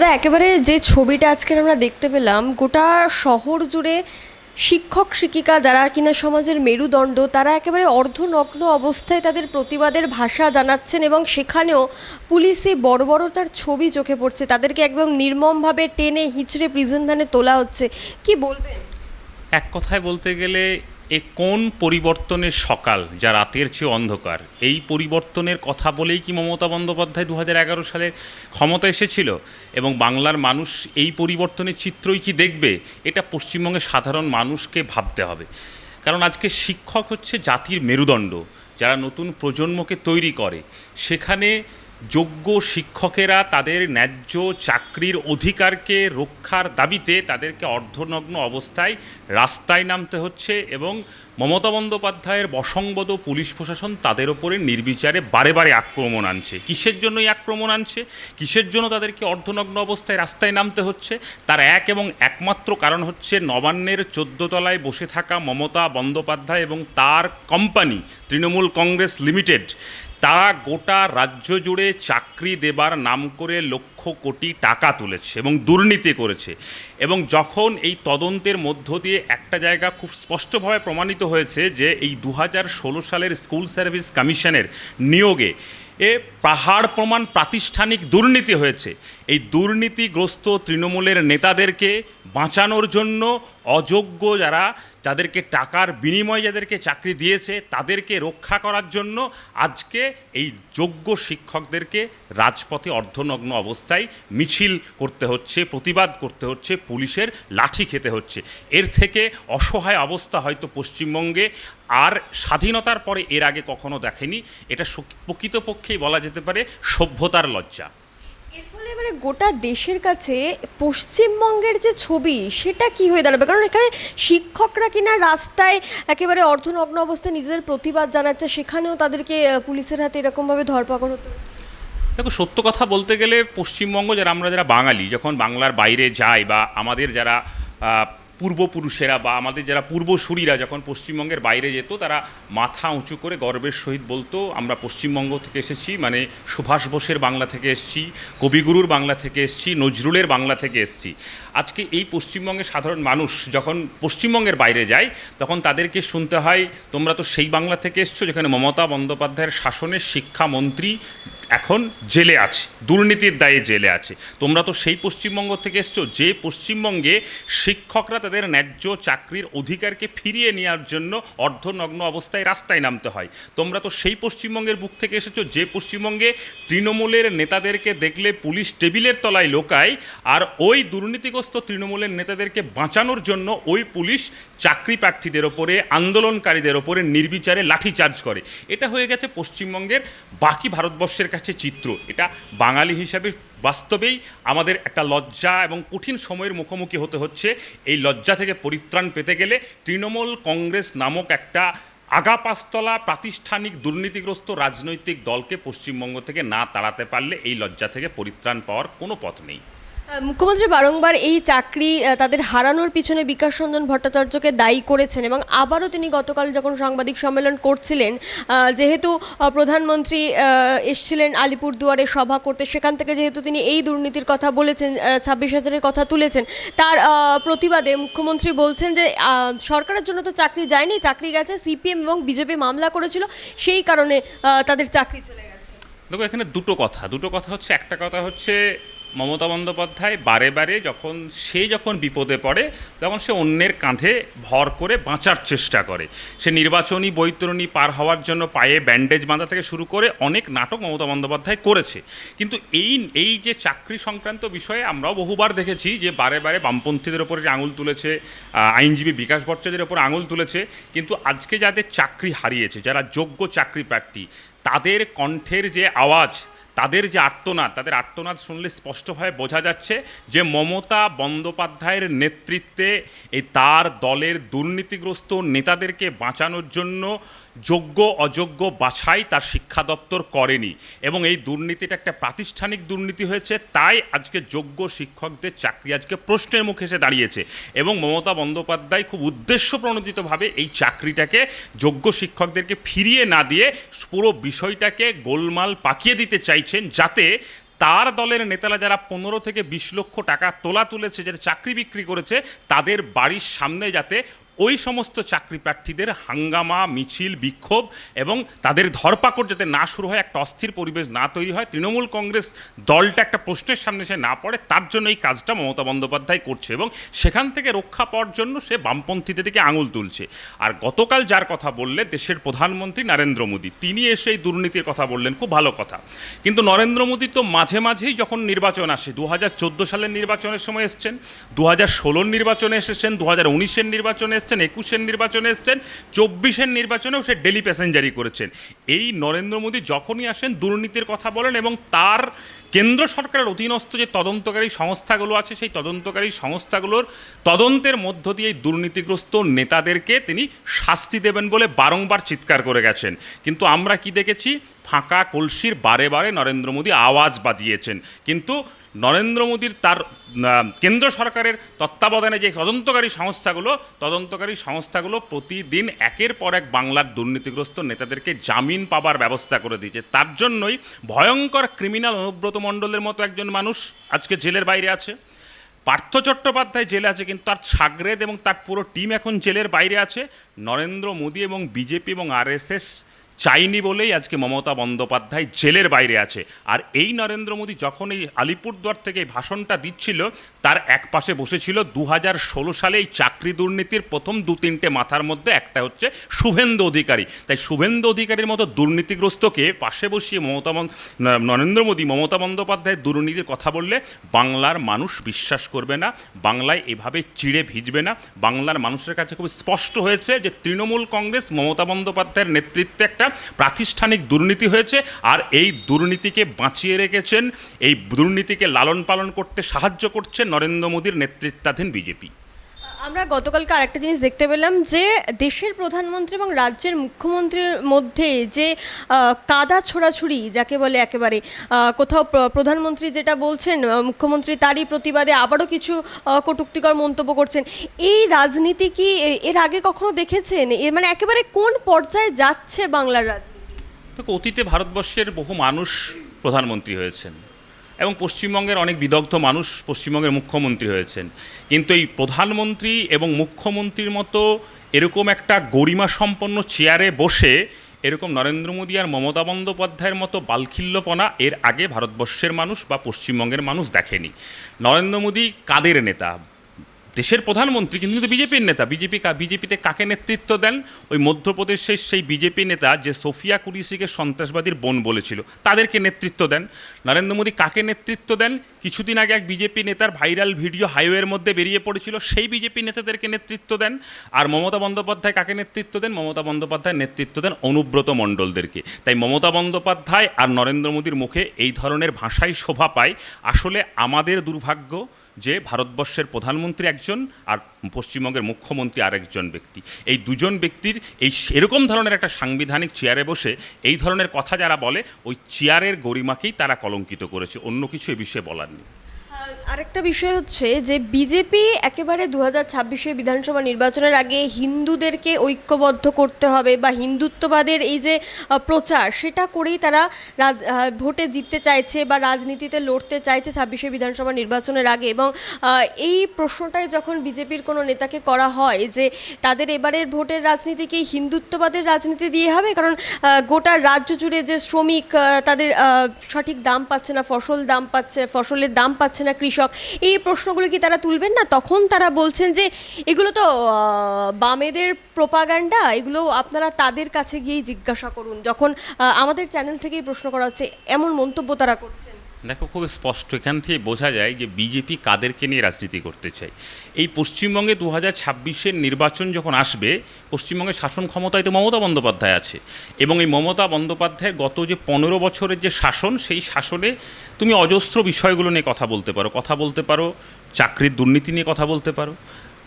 দাদা, একেবারে যে ছবিটা আজকে আমরা দেখতে পেলাম, গোটা শহর জুড়ে শিক্ষক, শিক্ষিকা যারা কিনা সমাজের মেরুদণ্ড, তারা একেবারে অর্ধনগ্ন অবস্থায় তাদের প্রতিবাদের ভাষা জানাচ্ছেন এবং সেখানেও পুলিশে বড় বড় তার ছবি চোখে পড়ছে। তাদেরকে একদম নির্মমভাবে টেনে হিচড়ে প্রিজন ভ্যানে তোলা হচ্ছে। কি বলবেন? এক কথায় বলতে গেলে এ কোন পরিবর্তনের সকাল যা রাতের চেয়ে অন্ধকার? এই পরিবর্তনের কথা বলেই কি মমতা বন্দ্যোপাধ্যায় দু এগারো সালে ক্ষমতা এসেছিল? এবং বাংলার মানুষ এই পরিবর্তনের চিত্রই কি দেখবে? এটা পশ্চিমবঙ্গের সাধারণ মানুষকে ভাবতে হবে। কারণ আজকে শিক্ষক হচ্ছে জাতির মেরুদণ্ড, যারা নতুন প্রজন্মকে তৈরি করে। সেখানে যোগ্য শিক্ষকেরা তাদের ন্যায্য চাকরির অধিকারকে রক্ষার দাবিতে তাদেরকে অর্ধনগ্ন অবস্থায় রাস্তায় নামতে হচ্ছে এবং মমতা বন্দ্যোপাধ্যায়ের বসংবদ পুলিশ প্রশাসন তাদের ওপরে নির্বিচারে বারে বারে আক্রমণ আনছে। কিসের জন্যই আক্রমণ আনছে? কিসের জন্য তাদেরকে অর্ধনগ্ন অবস্থায় রাস্তায় নামতে হচ্ছে? তার এক এবং একমাত্র কারণ হচ্ছে নবান্নের তলায় বসে থাকা মমতা বন্দ্যোপাধ্যায় এবং তার কোম্পানি, তৃণমূল কংগ্রেস লিমিটেড। তারা গোটা রাজ্য জুড়ে চাকরি দেবার নাম করে লক্ষ কোটি টাকা তুলেছে এবং দুর্নীতি করেছে। এবং যখন এই তদন্তের মধ্য দিয়ে একটা জায়গা খুব স্পষ্টভাবে প্রমাণিত হয়েছে যে এই দু সালের স্কুল সার্ভিস কমিশনের নিয়োগে এ পাহাড় প্রমাণ প্রাতিষ্ঠানিক দুর্নীতি হয়েছে। এই দুর্নীতিগ্রস্ত তৃণমূলের নেতাদেরকে বাঁচানোর জন্য অযোগ্য যারা, যাদেরকে টাকার বিনিময়ে যাদেরকে চাকরি দিয়েছে, তাদেরকে রক্ষা করার জন্য আজকে এই যোগ্য শিক্ষকদেরকে রাজপথে অর্ধনগ্ন অবস্থায় মিছিল করতে হচ্ছে, প্রতিবাদ করতে হচ্ছে, পুলিশের লাঠি খেতে হচ্ছে। এর থেকে অসহায় অবস্থা হয়তো পশ্চিমবঙ্গে আর স্বাধীনতার পরে এর আগে কখনো দেখেনি। এটা প্রকৃতপক্ষেই বলা যেতে পারে সভ্যতার লজ্জা। এর এবারে গোটা দেশের কাছে পশ্চিমবঙ্গের যে ছবি, সেটা কি হয়ে দাঁড়াবে? কারণ এখানে শিক্ষকরা কিনা রাস্তায় একেবারে অর্ধনগ্ন অবস্থায় নিজেদের প্রতিবাদ জানাচ্ছে, সেখানেও তাদেরকে পুলিশের হাতে এরকমভাবে ধরপাকড় হতে দেখো, সত্য কথা বলতে গেলে পশ্চিমবঙ্গ, যারা, আমরা যারা বাঙালি, যখন বাংলার বাইরে যাই বা আমাদের যারা পূর্বপুরুষেরা বা আমাদের যারা পূর্বসূরীরা যখন পশ্চিমবঙ্গের বাইরে যেত, তারা মাথা উঁচু করে গর্বের সহিত বলতো, আমরা পশ্চিমবঙ্গ থেকে এসেছি মানে সুভাষ বোসের বাংলা থেকে এসেছি, কবিগুরুর বাংলা থেকে এসেছি, নজরুলের বাংলা থেকে এসেছি। আজকে এই পশ্চিমবঙ্গের সাধারণ মানুষ যখন পশ্চিমবঙ্গের বাইরে যায়, তখন তাদেরকে শুনতে হয়, তোমরা তো সেই বাংলা থেকে এসছো, যেখানে মমতা বন্দ্যোপাধ্যায়ের শাসনের শিক্ষামন্ত্রী এখন জেলে আছে, দুর্নীতির দায়ে জেলে আছে। তোমরা তো সেই পশ্চিমবঙ্গ থেকে এসছো, যে পশ্চিমবঙ্গে শিক্ষকরা তাদের ন্যায্য চাকরির অধিকারকে ফিরিয়ে নেওয়ার জন্য অর্ধনগ্ন অবস্থায় রাস্তায় নামতে হয়। তোমরা তো সেই পশ্চিমবঙ্গের বুক থেকে এসেছ, যে পশ্চিমবঙ্গে তৃণমূলের নেতাদেরকে দেখলে পুলিশ টেবিলের তলায় লোকায় আর ওই দুর্নীতিগ্রস্ত তৃণমূলের নেতাদেরকে বাঁচানোর জন্য ওই পুলিশ চাকরি প্রার্থীদের ওপরে, আন্দোলনকারীদের ওপরে নির্বিচারে লাঠিচার্জ করে। এটা হয়ে গেছে পশ্চিমবঙ্গের বাকি ভারতবর্ষের কাছে চিত্র। এটা বাঙালি হিসাবে বাস্তবেই আমাদের একটা লজ্জা এবং কঠিন সময়ের মুখোমুখি হতে হচ্ছে। এই লজ্জা থেকে পরিত্রাণ পেতে গেলে তৃণমূল কংগ্রেস নামক একটা আগাপাস্তলা প্রাতিষ্ঠানিক দুর্নীতিগ্রস্ত রাজনৈতিক দলকে পশ্চিমবঙ্গ থেকে না তাড়াতে পারলে এই লজ্জা থেকে পরিত্রাণ পাওয়ার কোনো পথ নেই। মুখ্যমন্ত্রী বারংবার এই চাকরি তাদের হারানোর পিছনে বিকাশ রঞ্জন ভট্টাচার্যকে দায়ী করেছেন এবং আবারও তিনি গতকাল যখন সাংবাদিক সম্মেলন করছিলেন যেহেতু প্রধানমন্ত্রী এসছিলেন আলিপুরদুয়ারে সভা করতে, সেখান থেকে যেহেতু তিনি এই দুর্নীতির কথা বলেছেন ছাব্বিশ হাজারের কথা তুলেছেন, তার প্রতিবাদে মুখ্যমন্ত্রী বলছেন যে সরকারের জন্য তো চাকরি যায়নি, চাকরি গেছে, সিপিএম এবং বিজেপি মামলা করেছিল, সেই কারণে তাদের চাকরি চলে গেছে। দেখো, এখানে দুটো কথা দুটো কথা হচ্ছে, একটা কথা হচ্ছে মমতা বন্দ্যোপাধ্যায় বারে বারে যখন, সে যখন বিপদে পড়ে, তখন সে অন্যের কাঁধে ভর করে বাঁচার চেষ্টা করে। সে নির্বাচনী বৈতরণী পার হওয়ার জন্য পায়ে ব্যান্ডেজ বাঁধা থেকে শুরু করে অনেক নাটক মমতা বন্দ্যোপাধ্যায় করেছে। কিন্তু এই এই যে চাকরি সংক্রান্ত বিষয়ে আমরাও বহুবার দেখেছি যে বারে বারে বামপন্থীদের ওপরে যে আঙুল তুলেছে আইনজীবী বিকাশ ভট্টাচার্যের ওপর আঙুল তুলেছে, কিন্তু আজকে যাদের চাকরি হারিয়েছে, যারা যোগ্য চাকরি প্রার্থী, তাদের কণ্ঠের যে আওয়াজ তাদের যে আর্তনাদ, তাদের আর্তনাদ শুনলে স্পষ্টভাবে বোঝা যাচ্ছে যে মমতা বন্দ্যোপাধ্যায়ের নেতৃত্বে এই তার দলের দুর্নীতিগ্রস্ত নেতাদেরকে বাঁচানোর জন্য যোগ্য, অযোগ্য বাছাই তার শিক্ষা দপ্তর করেনি। এবং এই দুর্নীতিটা একটা প্রাতিষ্ঠানিক দুর্নীতি হয়েছে, তাই আজকে যোগ্য শিক্ষকদের চাকরি আজকে প্রশ্নের মুখে এসে দাঁড়িয়েছে। এবং মমতা বন্দ্যোপাধ্যায় খুব উদ্দেশ্য প্রণোদিতভাবে এই চাকরিটাকে যোগ্য শিক্ষকদেরকে ফিরিয়ে না দিয়ে পুরো বিষয়টাকে গোলমাল পাকিয়ে দিতে চাইছেন, যাতে তার দলের নেতারা যারা পনেরো থেকে বিশ লক্ষ টাকা তোলা তুলেছে, যারা চাকরি বিক্রি করেছে, তাদের বাড়ির সামনে যাতে ওই সমস্ত চাকরি প্রার্থীদের হাঙ্গামা, মিছিল, বিক্ষোভ এবং তাদের ধরপাকড় যাতে না শুরু হয়, একটা অস্থির পরিবেশ না তৈরি হয়, তৃণমূল কংগ্রেস দলটা একটা প্রশ্নের সামনে সে না পড়ে, তার জন্য এই কাজটা মমতা বন্দ্যোপাধ্যায় করছে এবং সেখান থেকে রক্ষা পাওয়ার জন্য সে বামপন্থীদের দিকে আঙুল তুলছে। আর গতকাল যার কথা বললে, দেশের প্রধানমন্ত্রী নরেন্দ্র মোদী, তিনি এসে এই দুর্নীতির কথা বললেন, খুব ভালো কথা। কিন্তু নরেন্দ্র মোদী তো মাঝে মাঝেই যখন নির্বাচন আসে দু হাজার চোদ্দ সালের নির্বাচনের সময় এসছেন দু হাজার ষোলোর নির্বাচনে এসেছেন দু হাজার উনিশের নির্বাচনে এসছেন, একুশের নির্বাচনে এসছেন, চব্বিশের নির্বাচনেও সে ডেলি প্যাসেঞ্জারি করেছেন। এই নরেন্দ্র মোদী যখনই আসেন, দুর্নীতির কথা বলেন এবং তার কেন্দ্র সরকারের অধীনস্থ যে তদন্তকারী সংস্থাগুলো আছে, সেই তদন্তকারী সংস্থাগুলোর তদন্তের মধ্য দিয়ে দুর্নীতিগ্রস্ত নেতাদেরকে তিনি শাস্তি দেবেন বলে বারংবার চিৎকার করে গেছেন। কিন্তু আমরা কি দেখেছি? ফাঁকা কলসির বারে বারে নরেন্দ্র মোদী আওয়াজ বাজিয়েছেন। কিন্তু নরেন্দ্র মোদীর তার কেন্দ্র সরকারের তত্ত্বাবধানে যে তদন্তকারী সংস্থাগুলো তদন্তকারী সংস্থাগুলো প্রতিদিন একের পর এক বাংলার দুর্নীতিগ্রস্ত নেতাদেরকে জামিন পাবার ব্যবস্থা করে দিয়েছে। তার জন্যই ভয়ঙ্কর ক্রিমিনাল অনুব্রত মণ্ডলের মতো একজন মানুষ আজকে জেলের বাইরে আছে। পার্থ চট্টোপাধ্যায় জেলে আছে কিন্তু তার সাগরেদ এবং তার পুরো টিম এখন জেলের বাইরে আছে। নরেন্দ্র মোদী এবং বিজেপি এবং আরএসএস চাইনি বলেই আজকে মমতা বন্দ্যোপাধ্যায় জেলের বাইরে আছে। আর এই নরেন্দ্র মোদী যখন এই আলিপুরদুয়ার থেকে ভাষণটা দিচ্ছিল, তার এক পাশে বসেছিল দু হাজার ষোলো সালে এই চাকরি দুর্নীতির প্রথম দু তিনটে মাথার মধ্যে, একটা হচ্ছে শুভেন্দু অধিকারী। তাই শুভেন্দু অধিকারীর মতো দুর্নীতিগ্রস্তকে পাশে বসিয়ে মমতা নরেন্দ্র মোদী, মমতা বন্দ্যোপাধ্যায় দুর্নীতির কথা বললে বাংলার মানুষ বিশ্বাস করবে না, বাংলায় এভাবে চিড়ে ভিজবে না। বাংলার মানুষের কাছে খুব স্পষ্ট হয়েছে যে তৃণমূল কংগ্রেস মমতা বন্দ্যোপাধ্যায়ের নেতৃত্বে একটা প্রাতিষ্ঠানিক দুর্নীতি হয়েছে আর এই দুর্নীতিকে বাঁচিয়ে রেখেছেন, এই দুর্নীতিকে লালন পালন করতে সাহায্য করছে নরেন্দ্র মোদীর নেতৃত্বাধীন বিজেপি। আমরা গতকালকে আরেকটা জিনিস দেখতে পেলাম যে দেশের প্রধানমন্ত্রী এবং রাজ্যের মুখ্যমন্ত্রীর মধ্যে যে কাদা ছোড়াছুড়ি যাকে বলে একেবারে কোথাও প্রধানমন্ত্রী যেটা বলছেন মুখ্যমন্ত্রী তারই প্রতিবাদে আবারও কিছু কটূক্তিকর মন্তব্য করছেন। এই রাজনীতি কি এর আগে কখনো দেখেছেন? এর মানে একেবারে কোন পর্যায়ে যাচ্ছে বাংলার রাজনীতি? অতীতে ভারতবর্ষের বহু মানুষ প্রধানমন্ত্রী হয়েছেন। এবং পশ্চিমবঙ্গের অনেক বিদগ্ধ মানুষ পশ্চিমবঙ্গের মুখ্যমন্ত্রী হয়েছেন। কিন্তু এই প্রধানমন্ত্রী এবং মুখ্যমন্ত্রীর মতো এরকম একটা গরিমা সম্পন্ন চেয়ারে বসে এরকম নরেন্দ্র মোদী আর মমতা বন্দ্যোপাধ্যায়ের মতো বালখিল্যপনা এর আগে ভারতবর্ষের মানুষ বা পশ্চিমবঙ্গের মানুষ দেখেনি। নরেন্দ্র মোদী কাদের নেতা? দেশের প্রধানমন্ত্রী, কিন্তু কিন্তু বিজেপির নেতা, বিজেপি বিজেপিতে কাকে নেতৃত্ব দেন? ওই মধ্যপ্রদেশের সেই বিজেপি নেতা যে সোফিয়া কুরিসিকে সন্ত্রাসবাদীর বোন বলেছিল, তাদেরকে নেতৃত্ব দেন। নরেন্দ্র মোদী কাকে নেতৃত্ব দেন? কিছুদিন আগে এক বিজেপি নেতার ভাইরাল ভিডিও হাইওয়ের মধ্যে বেরিয়ে পড়েছিল, সেই বিজেপি নেতাদেরকে নেতৃত্ব দেন। আর মমতা বন্দ্যোপাধ্যায় কাকে নেতৃত্ব দেন? মমতা বন্দ্যোপাধ্যায় নেতৃত্ব দেন অনুব্রত মণ্ডলদেরকে। তাই মমতা বন্দ্যোপাধ্যায় আর নরেন্দ্র মোদীর মুখে এই ধরনের ভাষাই শোভা পায়। আসলে আমাদের দুর্ভাগ্য যে ভারতবর্ষের প্রধানমন্ত্রী একজন আর পশ্চিমবঙ্গের মুখ্যমন্ত্রী আরেকজন ব্যক্তি। এই দুজন ব্যক্তির এই এরকম ধরনের একটা সাংবিধানিক চেয়ারে বসে এই ধরনের কথা যারা বলে, ওই চেয়ারের গরিমাকেই তারা কলঙ্কিত করেছে। অন্য কিছু এ বিষয়ে বলার নেই আর আরেকটা বিষয় হচ্ছে যে বিজেপি একেবারে দু হাজার ছাব্বিশে বিধানসভা নির্বাচনের আগে হিন্দুদেরকে ঐক্যবদ্ধ করতে হবে বা হিন্দুত্ববাদের এই যে প্রচার, সেটা করেই তারা ভোটে জিততে চাইছে বা রাজনীতিতে লড়তে চাইছে ছাব্বিশে বিধানসভা নির্বাচনের আগে এবং এই প্রশ্নটাই যখন বিজেপির কোনো নেতাকে করা হয় যে তাদের এবারের ভোটের রাজনীতি কি হিন্দুত্ববাদের রাজনীতি দিয়ে হবে? কারণ গোটা রাজ্য জুড়ে যে শ্রমিক তাদের সঠিক দাম পাচ্ছে না, ফসল দাম পাচ্ছে, ফসলের দাম পাচ্ছে না কৃষক। এই প্রশ্নগুলো কি তারা তুলবেন না? তখন তারা বলছেন যে, এগুলো তো বামেদের প্রোপাগান্ডা, এগুলো আপনারা তাদের কাছে গিয়েই জিজ্ঞাসা করুন। যখন আমাদের চ্যানেল থেকেই প্রশ্ন করা হচ্ছে, এমন মন্তব্য তারা করছেন। দেখো, খুব স্পষ্ট। এখান থেকে বোঝা যায় যে বিজেপি কাদেরকে নিয়ে রাজনীতি করতে চায়। এই পশ্চিমবঙ্গে দু হাজার ছাব্বিশের নির্বাচন যখন আসবে, পশ্চিমবঙ্গের শাসন ক্ষমতায় তো মমতা বন্দ্যোপাধ্যায় আছে। এবং এই মমতা বন্দ্যোপাধ্যায়ের গত যে পনেরো বছরের যে শাসন, সেই শাসনে তুমি অজস্র বিষয়গুলো নিয়ে কথা বলতে পারো। কথা বলতে পারো, চাকরির দুর্নীতি নিয়ে কথা বলতে পারো,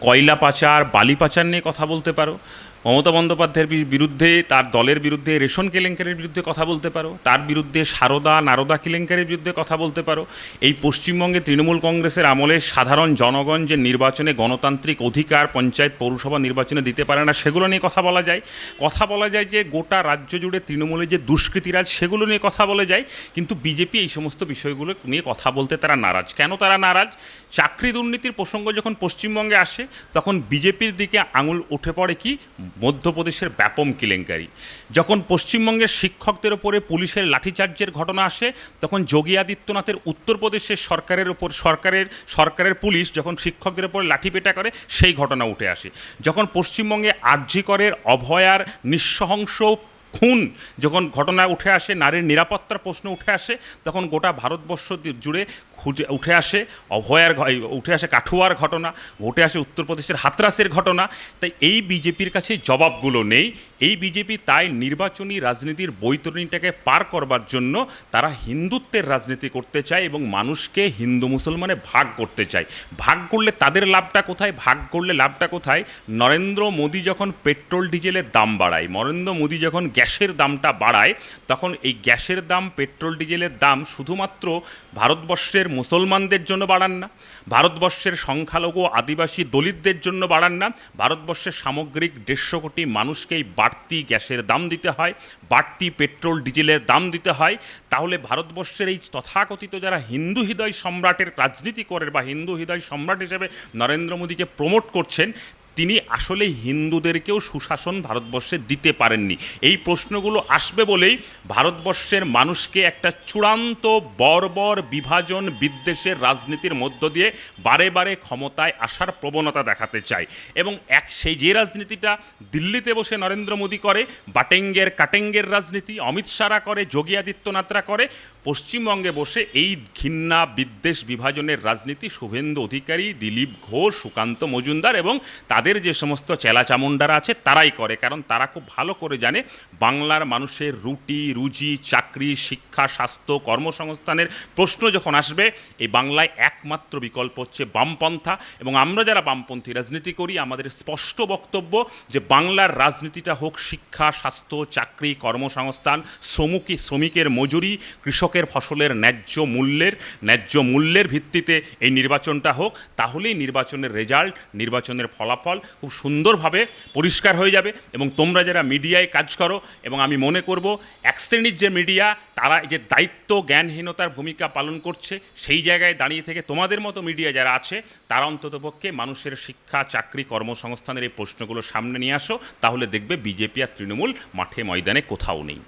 কয়লা পাচার, বালি পাচার নিয়ে কথা বলতে পারো। মমতা বন্দ্যোপাধ্যায়ের বিরুদ্ধে, তার দলের বিরুদ্ধে, রেশন কেলেঙ্কারির বিরুদ্ধে কথা বলতে পারো, তার বিরুদ্ধে সারদা, নারদা কেলেঙ্কারির বিরুদ্ধে কথা বলতে পারো। এই পশ্চিমবঙ্গে তৃণমূল কংগ্রেসের আমলে সাধারণ জনগণ যে নির্বাচনে গণতান্ত্রিক অধিকার, পঞ্চায়েত, পৌরসভা নির্বাচনে দিতে পারে না, সেগুলো নিয়ে কথা বলা যায়। কথা বলা যায় যে গোটা রাজ্য জুড়ে তৃণমূলের যে দুষ্কৃতিরাজ, সেগুলো নিয়ে কথা বলা যায়, কিন্তু বিজেপি এই সমস্ত বিষয়গুলো নিয়ে কথা বলতে তারা নারাজ। কেন তারা নারাজ? চাকরি দুর্নীতির প্রসঙ্গ যখন পশ্চিমবঙ্গে আসে, তখন বিজেপির দিকে আঙুল উঠে পড়ে কি? মধ্যপ্রদেশের ব্যাপম কেলেঙ্কারি। যখন পশ্চিমবঙ্গের শিক্ষকদের ওপরে পুলিশের লাঠিচার্জের ঘটনা আসে, তখন যোগী আদিত্যনাথের উত্তরপ্রদেশের সরকারের ওপর সরকারের সরকারের পুলিশ যখন শিক্ষকদের ওপর লাঠিপেটা করে, সেই ঘটনা উঠে আসে। যখন পশ্চিমবঙ্গে আর্যিকরের অভয়ার নিঃসহংস খুন যখন ঘটনা উঠে আসে, নারীর নিরাপত্তার প্রশ্ন উঠে আসে, তখন গোটা ভারতবর্ষ জুড়ে খুঁজে, উঠে আসে অভয়ার উঠে আসে কাঠুয়ার ঘটনা, উঠে আসে উত্তরপ্রদেশের হাতরাসের ঘটনা। তাই এই বিজেপির কাছে জবাবগুলো নেই। এই বিজেপি তাই নির্বাচনী রাজনীতির বৈতরণীটাকে পার করবার জন্য তারা হিন্দুত্বের রাজনীতি করতে চায় এবং মানুষকে হিন্দু মুসলমানে ভাগ করতে চায়। ভাগ করলে তাদের লাভটা কোথায়? ভাগ করলে লাভটা কোথায়? নরেন্দ্র মোদী যখন পেট্রোল, ডিজেলের দাম বাড়ায়, নরেন্দ্র মোদী যখন গ্যাসের দামটা বাড়ায়, তখন এই গ্যাসের দাম, পেট্রোল, ডিজেলের দাম শুধুমাত্র ভারতবর্ষের মুসলমানদের জন্য বাড়ান না, ভারতবর্ষের সংখ্যালঘু আদিবাসী দলিতদের জন্য বাড়ান না, ভারতবর্ষের সামগ্রিক দেড়শো কোটি মানুষকেই বাড়তি গ্যাসের দাম দিতে হয়, বাড়তি পেট্রোল, ডিজেলের দাম দিতে হয়। তাহলে ভারতবর্ষের এই তথাকথিত যারা হিন্দু হৃদয় সম্রাটের রাজনীতি করে বা হিন্দু হৃদয় সম্রাট হিসেবে নরেন্দ্র মোদীকে প্রমোট করছেন তিনি আসলে হিন্দুদেরকেও সুশাসন ভারতবর্ষে দিতে পারেননি। এই প্রশ্নগুলো আসবে বলেই ভারতবর্ষের মানুষকে একটা চূড়ান্ত বর্বর বিভাজন বিদ্বেষের রাজনীতির মধ্য দিয়ে বারে বারে ক্ষমতায় আসার প্রবণতা দেখাতে চায় এবং এক সেই যে রাজনীতিটা দিল্লিতে বসে নরেন্দ্র মোদী করে, বাটেঙ্গের কাটেঙ্গের রাজনীতি, অমিত শাহরা করে, যোগী আদিত্যনাথরা করে পশ্চিমবঙ্গে বসে এই ঘৃণা বিদ্বেষ বিভাজনের রাজনীতি শুভেন্দু অধিকারী, দিলীপ ঘোষ, সুকান্ত মজুমদার এবং তাদের যে সমস্ত চেলাচামুন্ডারা আছে তারাই করে, কারণ তারা খুব ভালো করে জানে বাংলার মানুষের রুটি, রুজি, চাকরি, শিক্ষা, স্বাস্থ্য, কর্মসংস্থানের প্রশ্ন যখন আসবে, এই বাংলায় একমাত্র বিকল্প হচ্ছে বামপন্থা। এবং আমরা যারা বামপন্থী রাজনীতি করি, আমাদের স্পষ্ট বক্তব্য যে বাংলার রাজনীতিটা হোক শিক্ষা, স্বাস্থ্য, চাকরি, কর্মসংস্থান শ্রমিক শ্রমিকের মজুরি কৃষকের ফসলের ন্যায্য মূল্যের ন্যায্য মূল্যের ভিত্তিতে এই নির্বাচনটা হোক, তাহলেই নির্বাচনের রেজাল্ট, নির্বাচনের ফলাফল খুব সুন্দরভাবে পরিষ্কার হয়ে যাবে। এবং তোমরা যারা মিডিয়ায় কাজ করো, এবং আমি মনে করব এক শ্রেণির যে মিডিয়া, তারা যে দায়িত্ব, জ্ঞানহীনতার ভূমিকা পালন করছে, সেই জায়গায় দাঁড়িয়ে থেকে তোমাদের মতো মিডিয়া যারা আছে, তারা অন্ততপক্ষে মানুষের শিক্ষা, চাকরি, কর্মসংস্থানের এই প্রশ্নগুলো সামনে নিয়ে আসো, তাহলে দেখবে বিজেপি আর তৃণমূল মাঠে ময়দানে কোথাও নেই।